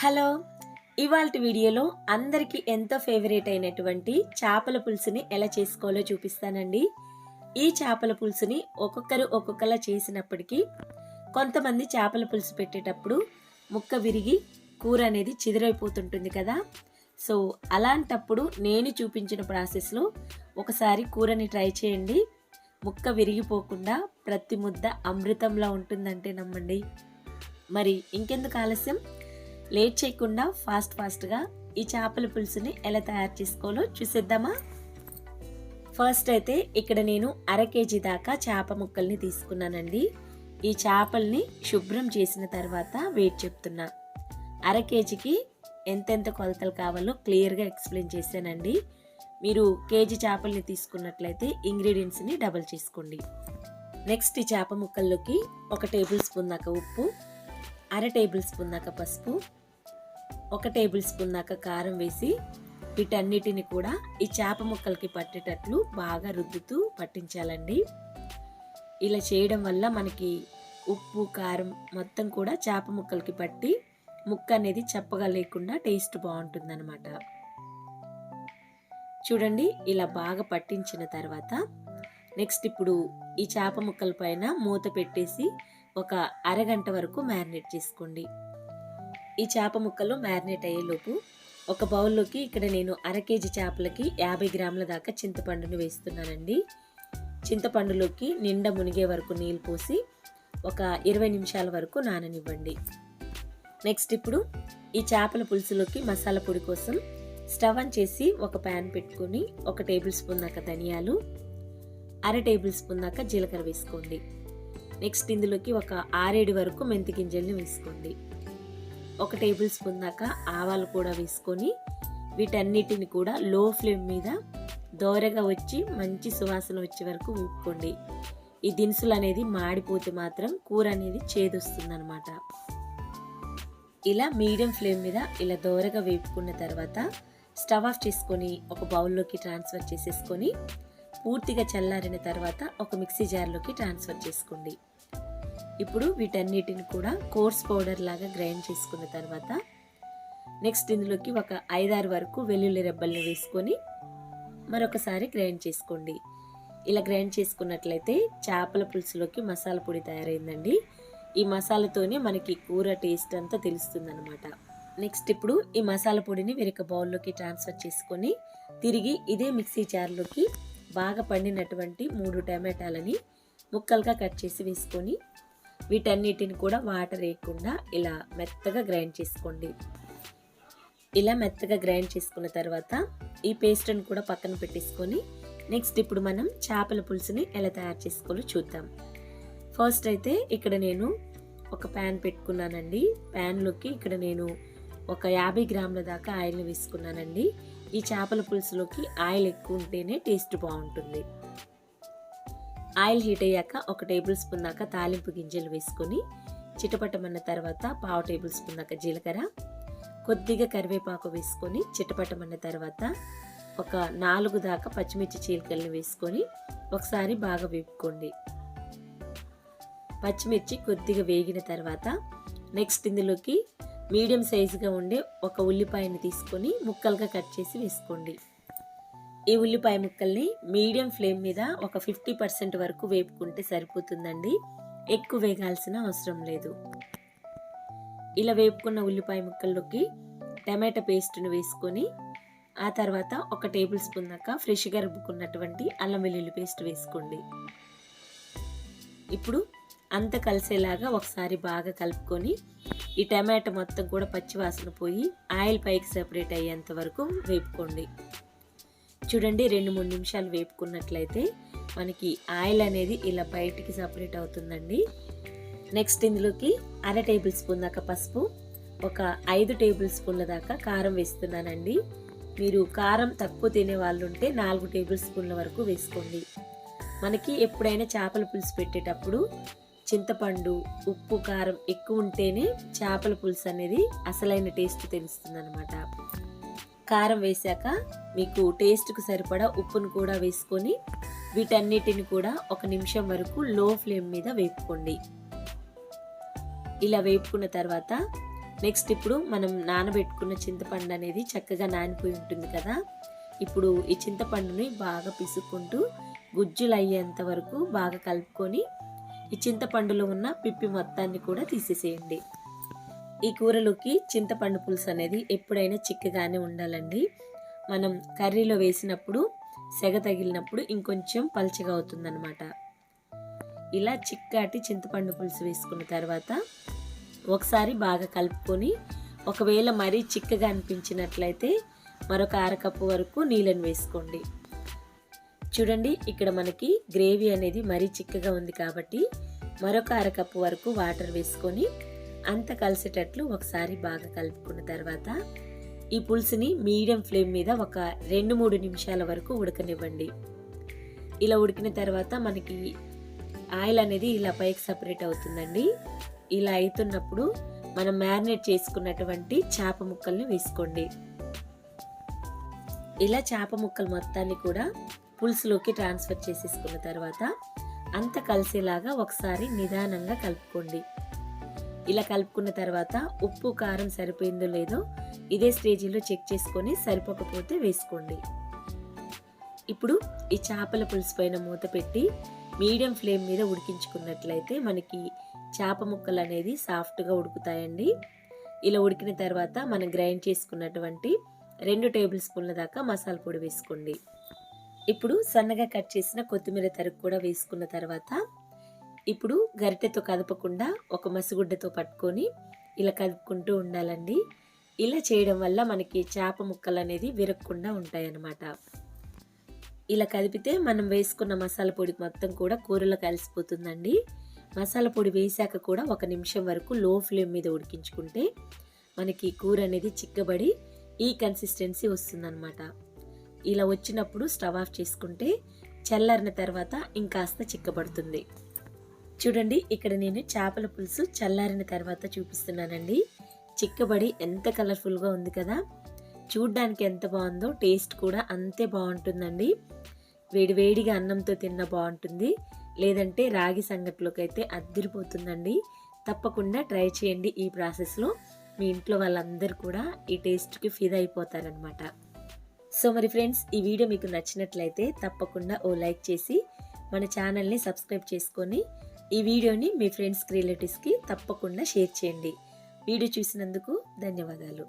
Hello. ఇవాళ వీడియోలో అందరికీ ఎంతో ఫేవరెట్ అయినటువంటి చేపల పులుసుని ఎలా చేసుకోవాలో చూపిస్తానండి. ఈ చేపల పులుసుని ఒక్కొక్కరు ఒక్కొక్కలా చేసినప్పటికీ కొంతమంది చేపల పులుసు పెట్టేటప్పుడు ముక్క విరిగి కూర అనేది చిదిరైపోతుంటుంది కదా. సో అలాంటప్పుడు నేను చూపించిన ప్రాసెస్లో ఒకసారి కూరని ట్రై చేయండి. ముక్క విరిగిపోకుండా ప్రతి ముద్ద అమృతంలా ఉంటుందంటే నమ్మండి. మరి ఇంకెందుకు ఆలస్యం? లేట్ చేయకుండా ఫాస్ట్ ఫాస్ట్గా ఈ చేపల పులుసుని ఎలా తయారు చేసుకోవాలో చూసేద్దామా? ఫస్ట్ అయితే ఇక్కడ నేను అర కేజీ దాకా చేప ముక్కల్ని తీసుకున్నానండి. ఈ చేపల్ని శుభ్రం చేసిన తర్వాత వెయిట్ చెప్తున్నా. అర కేజీకి ఎంతెంత కొలతలు కావాలో క్లియర్గా ఎక్స్ప్లెయిన్ చేశానండి. మీరు కేజీ చేపల్ని తీసుకున్నట్లయితే ఇంగ్రీడియంట్స్ని డబల్ చేసుకోండి. నెక్స్ట్ ఈ చేప ముక్కల్లోకి ఒక టేబుల్ స్పూన్ దాకా ఉప్పు అర టేబుల్ స్పూన్ దాకా పసుపు ఒక టేబుల్ స్పూన్ దాకా కారం వేసి వీటన్నిటిని కూడా ఈ చేప ముక్కలకి పట్టేటట్లు బాగా రుద్దుతూ పట్టించాలండి. ఇలా చేయడం వల్ల మనకి ఉప్పు కారం మొత్తం కూడా చేప ముక్కలకి పట్టి ముక్క అనేది చప్పగా లేకుండా టేస్ట్ బాగుంటుందన్నమాట. చూడండి ఇలా బాగా పట్టించిన తర్వాత నెక్స్ట్ ఇప్పుడు ఈ చేప ముక్కల పైన మూత పెట్టేసి ఒక అరగంట వరకు మ్యారినేట్ చేసుకోండి. ఈ చేప ముక్కలు మ్యారినేట్ అయ్యేలోపు ఒక బౌల్లోకి ఇక్కడ నేను అర కేజీ చేపలకి యాభై గ్రాముల దాకా చింతపండుని వేస్తున్నానండి. చింతపండులోకి నిండా మునిగే వరకు నీళ్ళు పోసి ఒక ఇరవై నిమిషాల వరకు నాననివ్వండి. నెక్స్ట్ ఇప్పుడు ఈ చేపల పులుసులోకి మసాలా పొడి కోసం స్టవ్ ఆన్ చేసి ఒక ప్యాన్ పెట్టుకొని ఒక టేబుల్ స్పూన్ దాకా ధనియాలు అర టేబుల్ స్పూన్ దాకా జీలకర్ర వేసుకోండి. నెక్స్ట్ ఇందులోకి ఒక ఆరేడు వరకు మెంతి గింజల్ని వేసుకోండి. ఒక టేబుల్ స్పూన్ దాకా ఆవాలు కూడా వేసుకొని వీటన్నిటిని కూడా లో ఫ్లేమ్ మీద దోరగా వచ్చి మంచి సువాసన వచ్చే వరకు వేపుకోండి ఈ దినుసులు అనేది మాడిపోతే మాత్రం కూర అనేది చేదొస్తుందనమాట ఇలా మీడియం ఫ్లేమ్ మీద ఇలా దోరగా వేపుకున్న తర్వాత స్టవ్ ఆఫ్ చేసుకొని ఒక బౌల్లోకి ట్రాన్స్ఫర్ చేసేసుకొని పూర్తిగా చల్లారిన తర్వాత ఒక మిక్సీ జార్లోకి ట్రాన్స్ఫర్ చేసుకోండి. ఇప్పుడు వీటన్నిటిని కూడా కోర్స్ పౌడర్ లాగా గ్రైండ్ చేసుకున్న తర్వాత నెక్స్ట్ ఇందులోకి ఒక ఐదారు వరకు వెల్లుల్లి రెబ్బల్ని వేసుకొని మరొకసారి గ్రైండ్ చేసుకోండి. ఇలా గ్రైండ్ చేసుకున్నట్లయితే చేపల పులుసులోకి మసాలా పొడి తయారైందండి. ఈ మసాలాతోనే మనకి కూర టేస్ట్ అంతా తెలుస్తుందన్నమాట. నెక్స్ట్ ఇప్పుడు ఈ మసాలా పొడిని వేరొక బౌల్లోకి ట్రాన్స్ఫర్ చేసుకొని తిరిగి ఇదే మిక్సీ జార్లోకి బాగా పండినటువంటి మూడు టమాటాలని ముక్కలుగా కట్ చేసి వేసుకొని వీటన్నిటిని కూడా వాటర్ వేయకుండా ఇలా మెత్తగా గ్రైండ్ చేసుకోండి. ఇలా మెత్తగా గ్రైండ్ చేసుకున్న తర్వాత ఈ పేస్ట్ని కూడా పక్కన పెట్టేసుకొని నెక్స్ట్ ఇప్పుడు మనం చేపల పులుసుని ఎలా తయారు చేసుకోవాలో చూద్దాం. ఫస్ట్ అయితే ఇక్కడ నేను ఒక ప్యాన్ పెట్టుకున్నానండి. ప్యాన్లోకి ఇక్కడ నేను ఒక యాభై గ్రాముల దాకా ఆయిల్ని వేసుకున్నానండి. ఈ చేపల పులుసులోకి ఆయిల్ ఎక్కువ ఉంటేనే టేస్ట్ బాగుంటుంది. ఆయిల్ హీట్ అయ్యాక ఒక టేబుల్ స్పూన్ దాకా తాలింపు గింజలు వేసుకొని చిటపటమన్న తర్వాత పావు టేబుల్ స్పూన్ దాకా జీలకర్ర కొద్దిగా కరివేపాకు వేసుకొని చిటపటమన్న తర్వాత ఒక నాలుగు దాకా పచ్చిమిర్చి చీలకలను వేసుకొని ఒకసారి బాగా వేపుకోండి. పచ్చిమిర్చి కొద్దిగా వేగిన తర్వాత నెక్స్ట్ ఇందులోకి మీడియం సైజుగా ఉండే ఒక ఉల్లిపాయని తీసుకొని ముక్కలుగా కట్ చేసి వేసుకోండి. ఈ ఉల్లిపాయ ముక్కల్ని మీడియం ఫ్లేమ్ మీద ఒక ఫిఫ్టీ పర్సెంట్ వరకు వేపుకుంటే సరిపోతుందండి. ఎక్కువ వేగాల్సిన అవసరం లేదు. ఇలా వేపుకున్న ఉల్లిపాయ ముక్కల్లోకి టమాటా పేస్ట్ను వేసుకొని ఆ తర్వాత ఒక టేబుల్ స్పూన్ దాకా ఫ్రెష్గా రుబ్బుకున్నటువంటి అల్లం వెల్లుల్లి పేస్ట్ వేసుకోండి. ఇప్పుడు అంత కలిసేలాగా ఒకసారి బాగా కలుపుకొని ఈ టమాటా మొత్తం కూడా పచ్చివాసన పోయి ఆయిల్ పైకి సెపరేట్ అయ్యేంత వరకు వేపుకోండి. చూడండి రెండు మూడు నిమిషాలు వేపుకున్నట్లయితే మనకి ఆయిల్ అనేది ఇలా బయటికి సపరేట్ అవుతుందండి. నెక్స్ట్ ఇందులోకి అర టేబుల్ స్పూన్ దాకా పసుపు ఒక ఐదు టేబుల్ స్పూన్ల దాకా కారం వేస్తున్నానండి. మీరు కారం తక్కువ తినే వాళ్ళు ఉంటే నాలుగు టేబుల్ స్పూన్ల వరకు వేసుకోండి. మనకి ఎప్పుడైనా చేపల పులుసు పెట్టేటప్పుడు చింతపండు ఉప్పు కారం ఎక్కువ ఉంటేనే చేపల పులుసు అనేది అసలైన టేస్ట్ తెలుస్తుంది అనమాట కారం వేశాక మీకు టేస్ట్కు సరిపడా ఉప్పును కూడా వేసుకొని వీటన్నిటిని కూడా ఒక నిమిషం వరకు లో ఫ్లేమ్ మీద వేపుకోండి. ఇలా వేపుకున్న తర్వాత నెక్స్ట్ ఇప్పుడు మనం నానబెట్టుకున్న చింతపండు అనేది చక్కగా నానిపోయి ఉంటుంది కదా. ఇప్పుడు ఈ చింతపండుని బాగా పిసుక్కుంటూ గుజ్జులు అయ్యేంత వరకు బాగా కలుపుకొని ఈ చింతపండులో ఉన్న పిప్పి మొత్తాన్ని కూడా తీసేసేయండి. ఈ కూరలోకి చింతపండు పులుసు అనేది ఎప్పుడైనా చిక్కగానే ఉండాలండి. మనం కర్రీలో వేసినప్పుడు సెగ తగిలినప్పుడు ఇంకొంచెం పల్చగా అవుతుందన్నమాట. ఇలా చిక్కాటి చింతపండు పులుసు వేసుకున్న తర్వాత ఒకసారి బాగా కలుపుకొని ఒకవేళ మరీ చిక్కగా అనిపించినట్లయితే మరొక అరకప్పు వరకు నీళ్ళని వేసుకోండి. చూడండి ఇక్కడ మనకి గ్రేవీ అనేది మరీ చిక్కగా ఉంది కాబట్టి మరొక అరకప్పు వరకు వాటర్ వేసుకొని అంత కలిసేటట్లు ఒకసారి బాగా కలుపుకున్న తర్వాత ఈ పులుసుని మీడియం ఫ్లేమ్ మీద ఒక రెండు మూడు నిమిషాల వరకు ఉడకనివ్వండి. ఇలా ఉడికిన తర్వాత మనకి ఆయిల్ అనేది ఇలా పైకి సపరేట్ అవుతుందండి. ఇలా అవుతున్నప్పుడు మనం మ్యారినేట్ చేసుకున్నటువంటి చేప ముక్కల్ని వేసుకోండి. ఇలా చేప ముక్కలు మొత్తాన్ని కూడా పులుసులోకి ట్రాన్స్ఫర్ చేసేసుకున్న తర్వాత అంత కలిసేలాగా ఒకసారి నిదానంగా కలుపుకోండి. ఇలా కలుపుకున్న తర్వాత ఉప్పు కారం సరిపోయిందో లేదో ఇదే స్టేజీలో చెక్ చేసుకొని సరిపోకపోతే వేసుకోండి. ఇప్పుడు ఈ చేపల పులుసు పైన మూత పెట్టి మీడియం ఫ్లేమ్ మీద ఉడికించుకున్నట్లయితే మనకి చేప ముక్కలు అనేది సాఫ్ట్గా ఉడుకుతాయండి. ఇలా ఉడికిన తర్వాత మనం గ్రైండ్ చేసుకున్నటువంటి రెండు టేబుల్ స్పూన్ల దాకా మసాలా పొడి వేసుకోండి. ఇప్పుడు సన్నగా కట్ చేసిన కొత్తిమీర తరుగు కూడా వేసుకున్న తర్వాత ఇప్పుడు గరిటెతో కదపకుండా ఒక మసిగుడ్డతో పట్టుకొని ఇలా కదుపుకుంటూ ఉండాలండి. ఇలా చేయడం వల్ల మనకి చేప ముక్కలు అనేది విరగకుండా ఉంటాయన్నమాట. ఇలా కదిపితే మనం వేసుకున్న మసాలా పొడి మొత్తం కూడా కూరలో కలిసిపోతుందండి. మసాలా పొడి వేసాక కూడా ఒక నిమిషం వరకు లో ఫ్లేమ్ మీద ఉడికించుకుంటే మనకి కూర అనేది చిక్కబడి ఈ కన్సిస్టెన్సీ వస్తుందన్నమాట. ఇలా వచ్చినప్పుడు స్టవ్ ఆఫ్ చేసుకుంటే చల్లారిన తర్వాత ఇంకాస్త చిక్కబడుతుంది. చూడండి ఇక్కడ నేను చేపల పులుసు చల్లారిన తర్వాత చూపిస్తున్నానండి. చిక్కబడి ఎంత కలర్ఫుల్గా ఉంది కదా. చూడ్డానికి ఎంత బాగుందో టేస్ట్ కూడా అంతే బాగుంటుందండి. వేడివేడిగా అన్నంతో తిన్న బాగుంటుంది. లేదంటే రాగి సంగట్లోకి అయితే అద్దరిపోతుందండి. తప్పకుండా ట్రై చేయండి ఈ ప్రాసెస్లో. మీ ఇంట్లో వాళ్ళందరూ కూడా ఈ టేస్ట్కి ఫిదా అయిపోతారనమాట సో మరి ఫ్రెండ్స్ ఈ వీడియో మీకు నచ్చినట్లయితే తప్పకుండా ఓ లైక్ చేసి మన ఛానల్ని సబ్స్క్రైబ్ చేసుకొని ఈ వీడియోని మీ ఫ్రెండ్స్కి రిలేటివ్స్కి తప్పకుండా షేర్ చేయండి. వీడియో చూసినందుకు ధన్యవాదాలు.